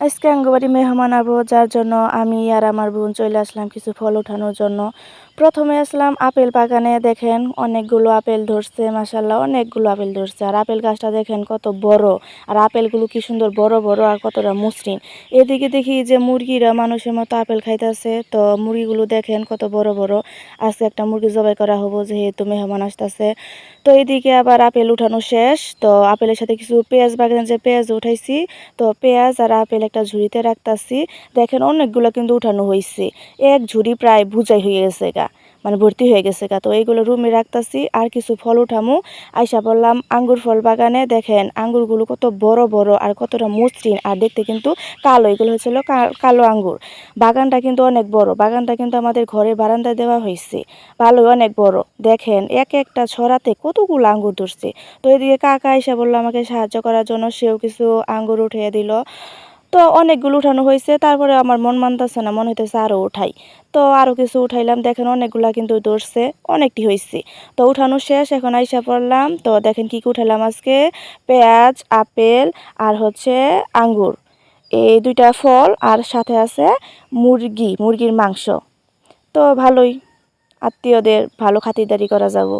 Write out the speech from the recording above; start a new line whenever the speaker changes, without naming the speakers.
আজকে আঙ্গবাড়ি মেহমান আবো, যার জন্য আমি আর আমার বোন চলে আসলাম কিছু ফল ওঠানোর জন্য। প্রথমে আসলাম আপেল বাগানে, দেখেন অনেকগুলো আপেল ধরছে মাসাল্লাহ অনেকগুলো আপেল ধরছে। আর আপেল গাছটা দেখেন কত বড়, আর আপেলগুলো কি সুন্দর বড় বড় আর কতটা মসৃণ। এদিকে দেখি যে মুরগিরা মানুষের মতো আপেল খাইতেছে, তো মুরগিগুলো দেখেন কত বড় বড়। আজকে একটা মুরগি জবাই করা হব, যেহেতু মেহমান আসতেছে। তো এদিকে আবার আপেল উঠানো শেষ, তো আপেলের সাথে কিছু পেঁয়াজ বাগানে যে পেঁয়াজ উঠাইছি, তো পেঁয়াজ আর আপেল একটা ঝুড়িতে রাখতাছি। দেখেন অনেকগুলো কিন্তু উঠানো হয়েছে এক ঝুড়ি প্রায় বুঝাই হয়ে গেছে গা মানে ভর্তি হয়ে গেছে গা। তো এইগুলো রুমে রাখতাছি, আর কিছু ফল উঠামু। আইসা বললাম, আঙ্গুর ফল বাগানে দেখেন, আঙ্গুরগুলো কত বড় বড়, আর কতটা মসৃণ। আর দেখতে কিন্তু কালো, এগুলো হয়েছিল কালো আঙ্গুর। বাগানটা কিন্তু অনেক বড়, বাগানটা কিন্তু আমাদের ঘরে বারান্দায় দেওয়া হয়েছে ভালোই অনেক বড়। দেখেন, এক একটা ছড়াতে কতগুলো আঙ্গুর ধরছে। তো এদিকে কাকা আইসা বলল, আমাকে সাহায্য করার জন্য সেও কিছু আঙ্গুর উঠিয়ে দিল। তো অনেকগুলো উঠানো হয়েছে, তারপরে আমার মন মানতেছে না, মনে হইতেছে আরও উঠাই। তো আরও কিছু উঠাইলাম, দেখেন অনেকগুলা কিন্তু ধরছে, অনেকটি হয়েছে তো উঠানো শেষ, এখন আইসা পড়লাম, তো দেখেন কী কী উঠাইলাম আজকে, পেঁয়াজ, আপেল আর হচ্ছে আঙ্গুর। এই দুইটা ফল আর সাথে আছে মুরগি, মুরগির মাংস। তো ভালোই, আত্মীয়দের ভালো খাতিরদারি করা যাব।